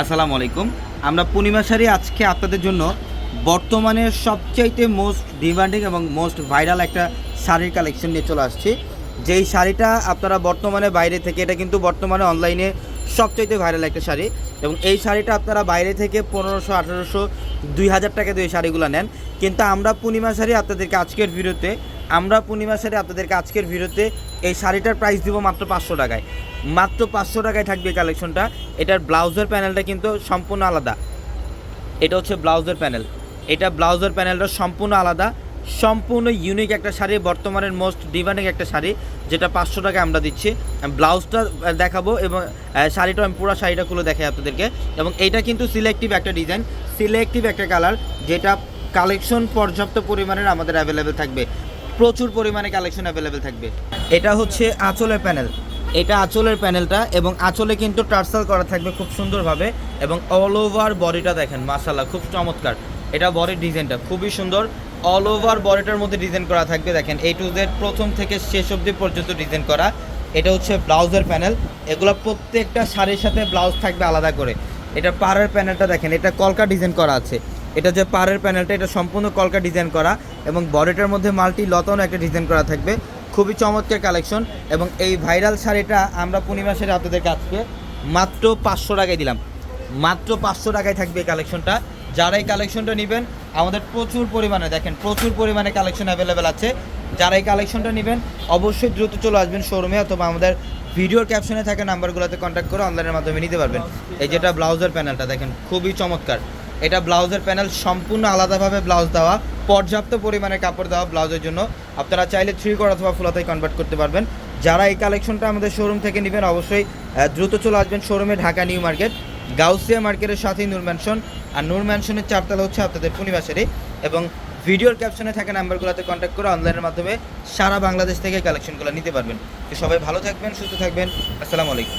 আসসালামু আলাইকুম। আমরা পূর্ণিমা শাড়ি আজকে আপনাদের জন্য বর্তমানে সবচাইতে মোস্ট ডিমান্ডিং এবং মোস্ট ভাইরাল একটা শাড়ির কালেকশন নিয়ে চলে আসছি। যেই শাড়িটা আপনারা বর্তমানে বাইরে থেকে, এটা কিন্তু বর্তমানে অনলাইনে সবচাইতে ভাইরাল একটা শাড়ি এবং এই শাড়িটা আপনারা বাইরে থেকে পনেরোশো, আঠেরোশো, দুই হাজার টাকা দিয়ে শাড়িগুলো নেন। কিন্তু আমরা পূর্ণিমা শাড়ি আপনাদেরকে আজকের ভিডিওতে আমরা পূর্ণিমা শাড়ি আপনাদেরকে আজকের ভিডিওতে এই শাড়িটার প্রাইস দিব মাত্র পাঁচশো টাকায়। মাত্র পাঁচশো টাকায় থাকবে কালেকশনটা এটার ব্লাউজের প্যানেলটা কিন্তু সম্পূর্ণ আলাদা। এটা হচ্ছে ব্লাউজের প্যানেল এটা ব্লাউজের প্যানেলটা সম্পূর্ণ আলাদা। সম্পূর্ণ ইউনিক একটা শাড়ি, বর্তমানের মোস্ট ডিমান্ডিং একটা শাড়ি, যেটা পাঁচশো টাকা আমরা দিচ্ছি। ব্লাউজটা দেখাবো এবং শাড়িটা আমি পুরো শাড়িটা খুলে দেখাই আপনাদেরকে। এবং এটা কিন্তু সিলেক্টিভ একটা ডিজাইন সিলেক্টিভ একটা কালার যেটা কালেকশন পর্যাপ্ত পরিমাণের আমাদের অ্যাভেলেবেল থাকবে। প্রচুর পরিমাণে কালেকশন অ্যাভেলেবেল থাকবে। এটা হচ্ছে আঁচলের প্যানেল এটা আঁচলের প্যানেলটা এবং আঁচলে কিন্তু টার্সাল করা থাকবে খুব সুন্দরভাবে এবং অল ওভার বডিটা দেখেন মাসাল্লাহ খুব চমৎকার। এটা বডির ডিজাইনটা খুবই সুন্দর। অল ওভার বডিটার মধ্যে ডিজাইন করা থাকবে, দেখেন এই টু জেড প্রথম থেকে শেষ অবধি পর্যন্ত ডিজাইন করা। এটা হচ্ছে ব্লাউজের প্যানেল এগুলো প্রত্যেকটা শাড়ির সাথে ব্লাউজ থাকবে আলাদা করে। এটা পাড়ের প্যানেলটা দেখেন, এটা কলকা ডিজাইন করা আছে। এটা যে পাড়ের প্যানেলটা এটা সম্পূর্ণ কলকা ডিজাইন করা এবং বডিটার মধ্যে মাল্টি লতানো একটা ডিজাইন করা থাকবে। খুবই চমৎকার কালেকশন এবং এই ভাইরাল শাড়িটা আমরা পূর্ণিমা শাড়ি আপনাদের কাছকে মাত্র পাঁচশো টাকায় দিলাম। মাত্র পাঁচশো টাকায় থাকবে এই কালেকশনটা যারা এই কালেকশনটা নেবেন, আমাদের প্রচুর পরিমাণে, দেখেন, প্রচুর পরিমাণে কালেকশন অ্যাভেলেবেল আছে। যারা এই কালেকশনটা নেবেন, অবশ্যই দ্রুত চলে আসবেন শোরুমে অথবা আমাদের ভিডিওর ক্যাপশনে থাকা নাম্বারগুলোতে কন্ট্যাক্ট করে অনলাইনের মাধ্যমে নিতে পারবেন। এই যেটা ব্লাউজের প্যানেলটা দেখেন, খুবই চমৎকার। এটা ব্লাউজের প্যানেল সম্পূর্ণ আলাদাভাবে ব্লাউজ দেওয়া, পর্যাপ্ত পরিমাণে কাপড় দেওয়া ব্লাউজের জন্য। আপনারা চাইলে থ্রি কর অথবা ফুলাতাই কনভার্ট করতে পারবেন। যারা এই কালেকশনটা আমাদের শোরুম থেকে নেবেন, অবশ্যই দ্রুত চলে আসবেন শোরুমে ঢাকা নিউ মার্কেট, গাউসিয়া মার্কেটের সাথেই নূর ম্যানশন আর নূর ম্যানশনের চারতলা হচ্ছে আপনাদের পূর্ণিমাসেরই। এবং ভিডিওর ক্যাপশনে থাকা নাম্বারগুলোতে কন্ট্যাক্ট করে অনলাইনের মাধ্যমে সারা বাংলাদেশ থেকে কালেকশনগুলো নিতে পারবেন। তো সবাই ভালো থাকবেন, সুস্থ থাকবেন। আসসালামু আলাইকুম।